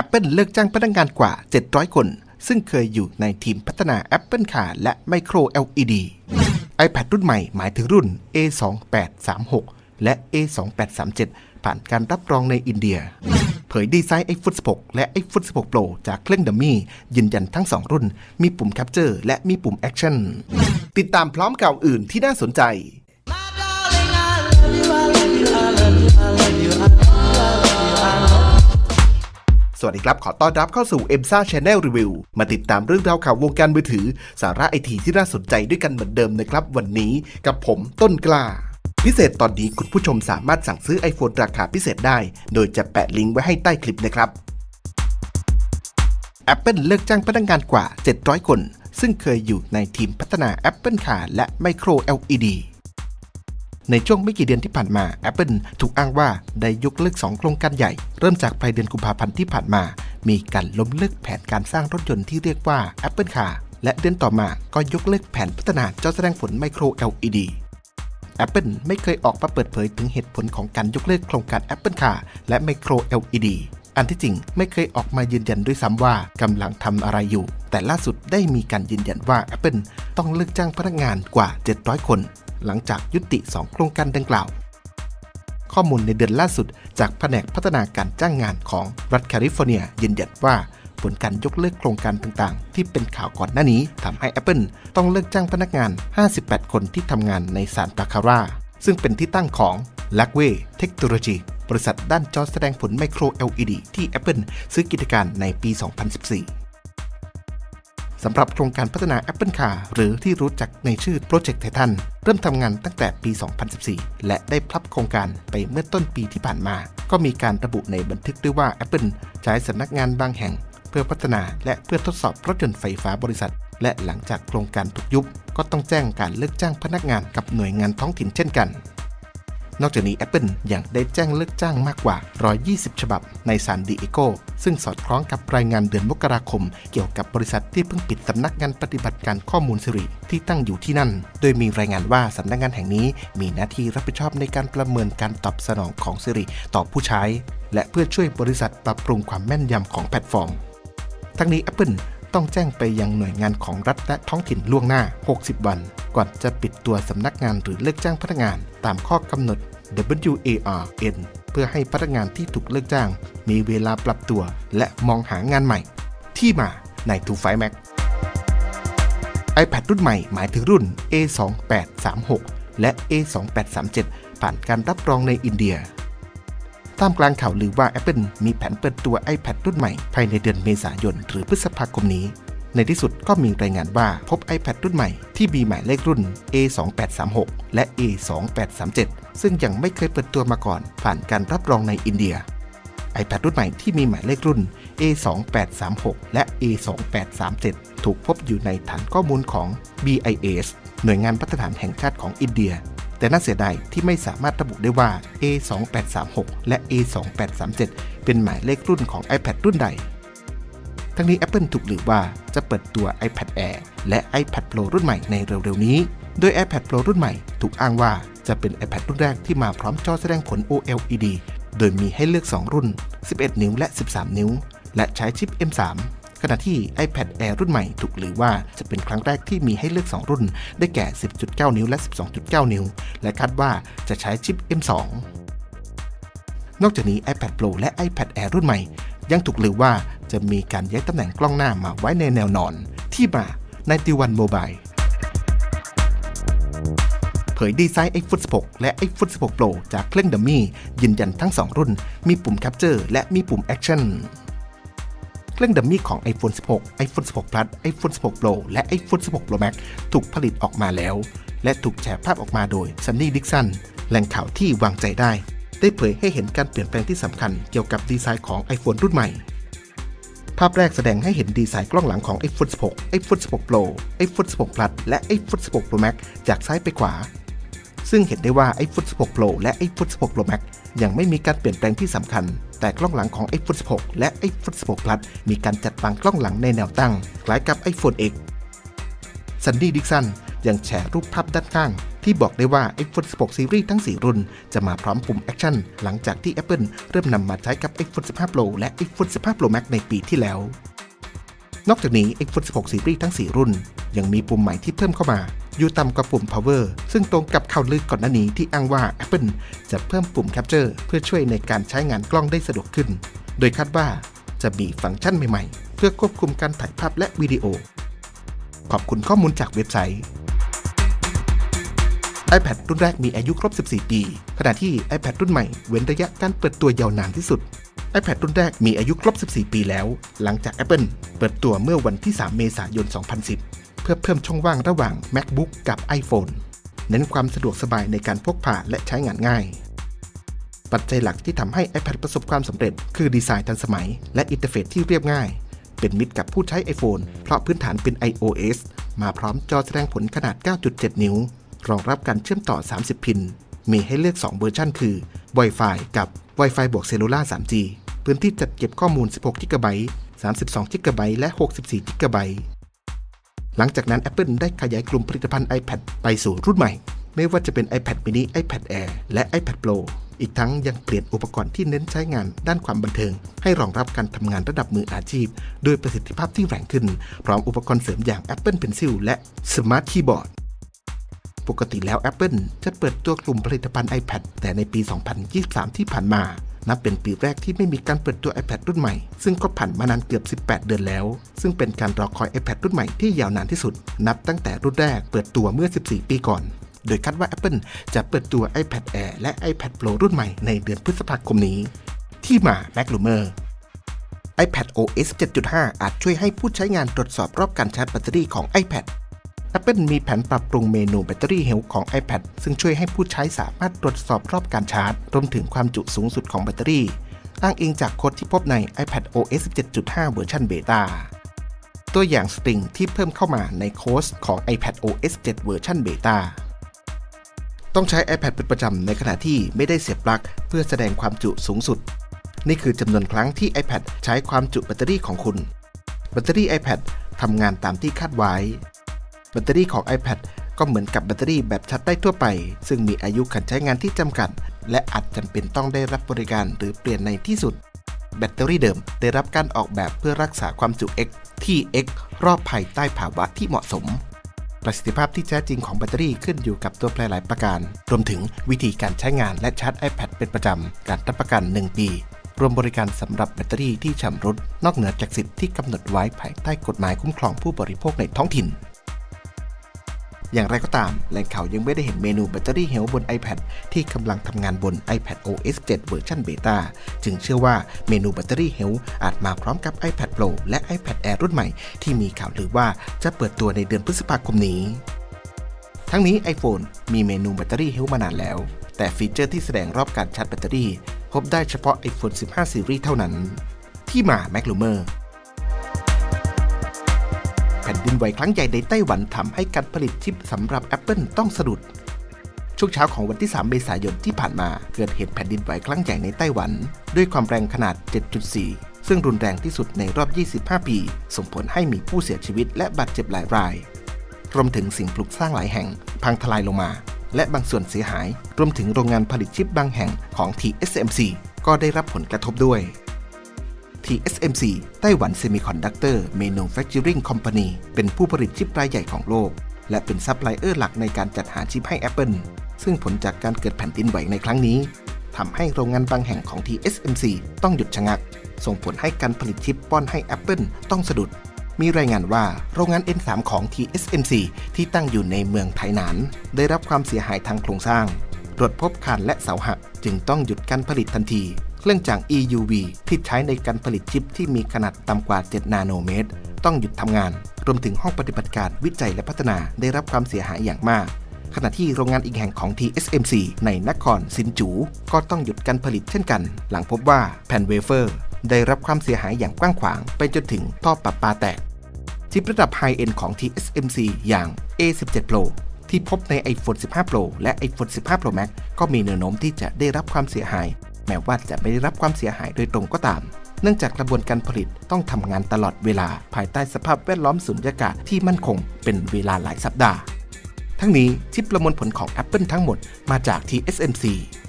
Apple เลิกจ้างพนักงานกว่า 700 คน ซึ่งเคยอยู่ในทีมพัฒนา Apple Car และ Micro LED iPad รุ่นใหม่หมายถึงรุ่น A2836 และ A2837 ผ่านการรับรองในอินเดีย เผยดีไซน์ iPhone 16 และ iPhone 16 Pro จากเครื่องดัมมี่ ยืนยันทั้ง 2 รุ่น มีปุ่ม Capture และมีปุ่ม Action ติดตามพร้อมข่าวอื่นที่น่าสนใจ สวัสดีครับ ขอต้อนรับเข้าสู่ e m s a Channel Review มาติดตามเรื่องราวข่าววงการมือถือ สาระไอทีที่น่าสนใจด้วยกันเหมือนเดิมนะครับ วันนี้กับผมต้นกล้า พิเศษตอนนี้คุณผู้ชมสามารถสั่งซื้อ iPhone ราคาพิเศษได้ โดยจะแปะลิงก์ไว้ให้ใต้คลิปนะครับ Apple เลิกจ้างพนักงานกว่า 700 คน ซึ่งเคยอยู่ในทีมพัฒนา Apple Car และ Micro LED ในช่วงไม่กี่เดือนที่ผ่านมา Apple ถูกอ้างว่าได้ยกเลิก2โครงการใหญ่ เริ่มจากปลายเดือนกุมภาพันธ์ที่ผ่านมา มีการล้มเลิกแผนการสร้างรถยนต์ที่เรียกว่า Apple Car และเดือนต่อมาก็ยกเลิกแผนพัฒนาจอแสดงผล Micro LED Apple ไม่เคยออกมาเปิดเผยถึงเหตุผลของการยกเลิกโครงการ Apple Car และ Micro LED อันที่จริงไม่เคยออกมายืนยันด้วยซ้ำว่ากำลังทำอะไรอยู่ แต่ล่าสุดได้มีการยืนยันว่า Apple ต้องเลิกจ้างพนักงานกว่า 700 คน หลังจากยุติ 2 โครงการดังกล่าว ข้อมูลในเดือนล่าสุดจากแผนกพัฒนาการจ้างงานของรัฐแคลิฟอร์เนียยืนยันว่าผลการยกเลิกโครงการต่างๆ ที่เป็นข่าวก่อนหน้านี้ทำให้ Apple ต้องเลิกจ้างพนักงาน 58 คนที่ทำงานในซานตาคาร่าซึ่งเป็นที่ตั้งของ l a g w a y Technology บริษัทด้านจอแสดงผล Micro LED ที่ Apple ซื้อกิจการในปี 2014 สำหรับโครงการพัฒนา Apple Car หรือที่รู้จักในชื่อ Project Titan เริ่มทำงานตั้งแต่ปี 2014 และได้พลับโครงการไปเมื่อต้นปีที่ผ่านมา ก็มีการระบุในบันทึกด้วยว่า Apple ใช้สำนักงานบางแห่ง เพื่อพัฒนาและเพื่อทดสอบรถยนต์ไฟฟ้าบริษัท และหลังจากโครงการถูกยุบ ก็ต้องแจ้งการเลิกจ้างพนักงานกับหน่วยงานท้องถิ่นเช่นกัน นอกจากนี้ Apple ยังได้แจ้งเลิกจ้างมากกว่า 120 ฉบับในซานดิเอโก ซึ่งสอดคล้องกับรายงานเดือนมกราคม เกี่ยวกับบริษัทที่เพิ่งปิดสำนักงานปฏิบัติการข้อมูลสิริที่ตั้งอยู่ที่นั่น โดยมีรายงานว่าสำนักงานแห่งนี้มีหน้าที่รับผิดชอบในการประเมินการตอบสนองของสิริต่อผู้ใช้ และเพื่อช่วยบริษัทปรับปรุงความแม่นยำของแพลตฟอร์ม ทั้งนี้ Apple ต้องแจ้งไปยังหน่วยงานของรัฐและท้องถิ่นล่วงหน้า 60 วัน ก่อนจะปิดตัวสำนักงานหรือเลิกจ้างพนักงาน ตามข้อกำหนด WARN เพื่อให้พนักงานที่ถูกเลิกจ้าง มีเวลาปรับตัว และมองหางานใหม่ ที่มาใน t 2 5 Mac iPad รุ่นใหม่หมายถึงรุ่น A2836 และ A2837 ผ่านการรับรองในอินเดีย ท่ามกลางข่าวลือว่า Apple มีแผนเปิดตัว iPad รุ่นใหม่ ภายในเดือนเมษายน หรือพฤษภาคมนี้ ในที่สุดก็มีรายงานว่าพบ iPad รุ่นใหม่ที่มีหมายเลขรุ่น A2836 และ A2837 ซึ่งยังไม่เคยเปิดตัวมาก่อน ผ่านการรับรองในอินเดีย iPad รุ่นใหม่ที่มีหมายเลขรุ่น A2836 และ A2837 ถูกพบอยู่ในฐานข้อมูลของ BIS หน่วยงานมาตรฐานแห่งชาติของอินเดีย แต่น่าเสียดายที่ไม่สามารถระบุได้ว่า A2836 และ A2837 เป็นหมายเลขรุ่นของ iPad รุ่นใด ทั้งนี้ Apple ถูกหรือว่าจะเปิดตัว iPad Air และ iPad Pro รุ่นใหม่ในเร็วๆนี้ โดย iPad Pro รุ่นใหม่ถูกอ้างว่าจะเป็น iPad รุ่นแรกที่มาพร้อมจอแสดงผล OLED โดยมีให้เลือก 2 รุ่น 11 นิ้วและ 13 นิ้ว และใช้ชิป M3 ขณะที่ iPad Air รุ่นใหม่ถูกหรือว่าจะเป็นครั้งแรกที่มีให้เลือก 2 รุ่น ได้แก่ 10.9 นิ้วและ 12.9 นิ้ว และคาดว่าจะใช้ชิป M2 นอกจากนี้ iPad Pro และ iPad Air รุ่นใหม่ ยังถูกลือว่าจะมีการย้ายตำแหน่งกล้องหน้ามาไว้ในแนวนอน ที่มาในติวันโมบายเผยดีไซน์ iPhone 16 และ iPhone 16 Pro จากเครื่องดัมมี่ยืนยันทั้ง 2 รุ่น มีปุ่ม Capture และมีปุ่ม Action เครื่องดัมมี่ของ iPhone 16 iPhone 16 Plus iPhone 16 Pro และ iPhone 16 Pro Max ถูกผลิตออกมาแล้ว และถูกแชร์ภาพออกมาโดย Sunny Dixon แหล่งข่าวที่วางใจได้ ได้เผยให้เห็นการเปลี่ยนแปลงที่สำคัญเกี่ยวกับดีไซน์ของ iPhone รุ่นใหม่ ภาพแรกแสดงให้เห็นดีไซน์กล้องหลังของ iPhone 16 iPhone 16 Pro iPhone 16 Plus และ iPhone 16 Pro Max จากซ้ายไปขวา ซึ่งเห็นได้ว่า iPhone 16 Pro และ iPhone 16 Pro Max ยังไม่มีการเปลี่ยนแปลงที่สำคัญ แต่กล้องหลังของ iPhone 16 และ iPhone 16 Plus มีการจัดวางกล้องหลังในแนวตั้ง คล้ายกับ iPhone X ซันดี้ดิกสันยังแชร์รูปภาพด้านข้าง ที่บอกได้ว่า iPhone 16 Series ทั้ง 4 รุ่น จะมาพร้อมปุ่ม Action หลังจากที่ Apple เริ่มนำมาใช้กับ iPhone 15 Pro และ iPhone 15 Pro Max ในปีที่แล้ว นอกจากนี้ iPhone 16 Series ทั้ง 4 รุ่น ยังมีปุ่มใหม่ที่เพิ่มเข้ามา อยู่ต่ำกว่าปุ่ม Power ซึ่งตรงกับข่าวลือก่อนหน้านี้ที่อ้างว่า Apple จะเพิ่มปุ่ม Capture เพื่อช่วยในการใช้งานกล้องได้สะดวกขึ้น โดยคาดว่าจะมีฟังก์ชันใหม่ๆ เพื่อควบคุมการถ่ายภาพและวิดีโอ ขอบคุณข้อมูลจากเว็บไซต์ iPad รุ่นแรกมีอายุครบ 14 ปี ขณะที่ iPad รุ่นใหม่เว้นระยะการเปิดตัวยาวนานที่สุด iPad รุ่นแรกมีอายุครบ 14 ปีแล้ว หลังจาก Apple เปิดตัวเมื่อวันที่ 3 เมษายน 2010 พื่อเพิ่มช่องว่างระหว่าง MacBook กับ iPhone เน้นความสะดวกสบายในการพกพาและใช้งานง่าย ปัจจัยหลักที่ทำให้ iPad ประสบความสำเร็จ คือดีไซน์ทันสมัย และอินเทอร์เฟซที่เรียบง่าย เป็นมิตรกับผู้ใช้ iPhone เพราะพื้นฐานเป็น iOS มาพร้อมจอแสดงผลขนาด 9.7 นิ้ว รองรับการเชื่อมต่อ 30 พิน มีให้เลือก 2 เวอร์ชันคือ Wi-Fi กับ Wi-Fi บวกเซลูล่า 3G พื้นที่จัดเก็บข้อมูล 16 g b 32 g b และ 64 g b หลังจากนั้น Apple ได้ขยายกลุ่มผลิตภัณฑ์ iPad ไปสู่รุ่นใหม่ ไม่ว่าจะเป็น iPad mini iPad Air และ iPad Pro อีกทั้งยังเปลี่ยนอุปกรณ์ที่เน้นใช้งานด้านความบันเทิง ให้รองรับการทำงานระดับมืออาชีพ โดยประสิทธิภาพที่แรงขึ้น พร้อมอุปกรณ์เสริมอย่าง Apple Pencil และ Smart Keyboard ปกติแล้ว Apple จะเปิดตัวกลุ่มผลิตภัณฑ์ iPad แต่ในปี 2023 ที่ผ่านมา นับเป็นปีแรกที่ไม่มีการเปิดตัว iPad รุ่นใหม่ ซึ่งก็ผ่านมานานเกือบ 18 เดือนแล้ว ซึ่งเป็นการรอคอย iPad รุ่นใหม่ที่ยาวนานที่สุด นับตั้งแต่รุ่นแรกเปิดตัวเมื่อ 14 ปีก่อน โดยคาดว่า Apple จะเปิดตัว iPad Air และ iPad Pro รุ่นใหม่ในเดือนพฤษภาคมนี้ ที่มา Mac r u m o r iPad OS 7.5 อาจช่วยให้ผู้ใช้งานตรวจสอบรอบการชาร์จแบตเตอรี่ของ iPad Apple มีแผนปรับปรุงเมนูแบตเตอรี่เฮลของ iPad ซึ่งช่วยให้ผู้ใช้สามารถตรวจสอบรอบการชาร์จ รวมถึงความจุสูงสุดของแบตเตอรี่ อ้างอิงจากโค้ดที่พบใน iPad OS 7.5 เวอร์ชันเบต้าตัวอย่างสตริงที่เพิ่มเข้ามาในโค้ดของ iPad OS 7 เวอร์ชันเบต้าต้องใช้ iPad เป็นประจำในขณะที่ไม่ได้เสียบปลั๊กเพื่อแสดงความจุสูงสุด นี่คือจำนวนครั้งที่ iPad ใช้ความจุแบตเตอรี่ของคุณ แบตเตอรี่ iPad ทำงานตามที่คาดไว้ ตเตอรี่ของ iPad ก็เหมือนกับแบตเตอรี่แบบชาร์จได้ทั่วไป ซึ่งมีอายุการใช้งานที่จำกัด และอาจจำเป็นต้องได้รับบริการหรือเปลี่ยนในที่สุด แบตเตอรี่เดิมได้รับการออกแบบเพื่อรักษาความจุ X ที่ X รอบภายใต้ภาวะที่เหมาะสม ประสิทธิภาพที่แท้จริงของแบตเตอรี่ขึ้นอยู่กับตัวแปรหลายประการ รวมถึงวิธีการใช้งานและชาร์จ iPad เป็นประจำ การรับประกัน 1 ปี รวมบริการสำหรับแบตเตอรี่ที่ชำรุดนอกเหนือจากสิทธิที่กำหนดไว้ภายใต้กฎหมายคุ้มครองผู้บริโภคในท้องถิ่น อย่างไรก็ตามแหล่งข่าวยังไม่ได้เห็นเมนูแบตเตอรี่เฮลบน iPad ที่กำลังทำงานบน iPad OS 7 เวอร์ชันเบต้าจึงเชื่อว่าเมนูแบตเตอรี่เฮลอาจมาพร้อมกับ iPad Pro และ iPad Air รุ่นใหม่ ที่มีข่าวลือว่าจะเปิดตัวในเดือนพฤษภาคมนี้ ทั้งนี้ iPhone มีเมนูแบตเตอรี่เฮลมานานแล้ว แต่ฟีเจอร์ที่แสดงรอบการชาร์จแบตเตอรี่ พบได้เฉพาะ iPhone 15 Series เท่านั้น ที่มา Mac r u m o r แผ่นดินไหวครั้งใหญ่ในไต้หวันทำให้การผลิตชิปสำหรับ Apple ต้องสะดุด ช่วงเช้าของวันที่ 3 เมษายนที่ผ่านมาเกิดเหตุแผ่นดินไหวครั้งใหญ่ในไต้หวัน ด้วยความแรงขนาด 7.4 ซึ่งรุนแรงที่สุดในรอบ 25 ปี ส่งผลให้มีผู้เสียชีวิตและบาดเจ็บหลายราย รวมถึงสิ่งปลูกสร้างหลายแห่ง พังทลายลงมา และบางส่วนเสียหาย รวมถึงโรงงานผลิตชิปบางแห่งของ TSMC ก็ได้รับผลกระทบด้วย TSMC ไต้หวัน Semiconductor Manufacturing Company เป็นผู้ผลิตชิปรายใหญ่ของโลก และเป็นซัพพลายเออร์หลักในการจัดหาชิปให้ Apple ซึ่งผลจากการเกิดแผ่นดินไหวในครั้งนี้ทำให้โรงงานบางแห่งของ TSMC ต้องหยุดชะงัก ส่งผลให้การผลิตชิปป้อนให้ Apple ต้องสะดุด มีรายงานว่าโรงงาน N3 ของ TSMC ที่ตั้งอยู่ในเมืองไทหนาน ได้รับความเสียหายทางโครงสร้างตรวจพบคานและเสาหักจึงต้องหยุดการผลิตทันที เครื่องจาก EUV ที่ใช้ในการผลิตชิปที่มีขนาดต่ำกว่า 7 นาโนเมตร ต้องหยุดทำงาน รวมถึงห้องปฏิบัติการวิจัยและพัฒนาได้รับความเสียหายอย่างมาก ขณะที่โรงงานอีกแห่งของ TSMC ในนครซินจู ก็ต้องหยุดการผลิตเช่นกัน หลังพบว่าแผ่นเวเฟอร์ ได้รับความเสียหายอย่างกว้างขวาง ไปจนถึงท่อปรับปาแตกชิประดับไฮเอ็นของ TSMC อย่าง A17 Pro ที่พบใน iPhone 15 Pro และ iPhone 15 Pro Max ก็มีแนวโน้มที่จะได้รับความเสียหาย แม้ว่าจะไม่ได้รับความเสียหายโดยตรงก็ตาม เนื่องจากกระบวนการผลิตต้องทำงานตลอดเวลาภายใต้สภาพแวดล้อมสุญญากาศที่มั่นคงเป็นเวลาหลายสัปดาห์ ทั้งนี้ชิปประมวลผลของ Apple ทั้งหมดมาจาก TSMC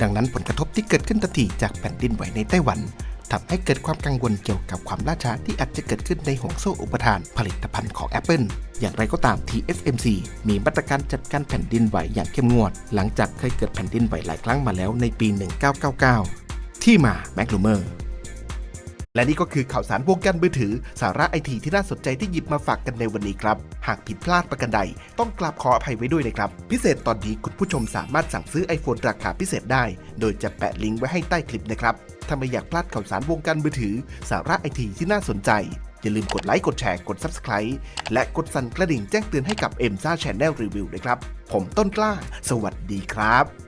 ดังนั้นผลกระทบที่เกิดขึ้นทันทีจากแผ่นดินไหวในไต้หวัน ทำให้เกิดความกังวลเกี่ยวกับความล่าช้าที่อาจจะเกิดขึ้นในห่วงโซ่อุปทานผลิตภัณฑ์ของ Apple อย่างไรก็ตาม TSMC มีมาตรการจัดการแผ่นดินไหวอย่างเข้มงวด หลังจากเคยเกิดแผ่นดินไหวหลายครั้งมาแล้วในปี 1999 ที่มา m a c l u m e r และนี่ก็คือข่าวสารวงการมือถือ สาระไอทีที่น่าสนใจที่หยิบมาฝากกันในวันนี้ครับ หากผิดพลาดประกันใด ต้องกราบขออภัยไว้ด้วยนะครับ พิเศษตอนนี้คุณผู้ชมสามารถสั่งซื้อ iPhone ราคาพิเศษได้ โดยจะแปะลิงก์ไว้ให้ใต้คลิปนะครับ ถ้าไม่อยากพลาดข่าวสารวงการมือถือ สาระไอทีที่น่าสนใจ อย่าลืมกดไลค์ กดแชร์ กด Subscribe และกดสั่นกระดิ่งแจ้งเตือนให้กับ m อ็มซ่าแชนแนลรีวิวด้วยครับ ผมต้นกล้า สวัสดีครับ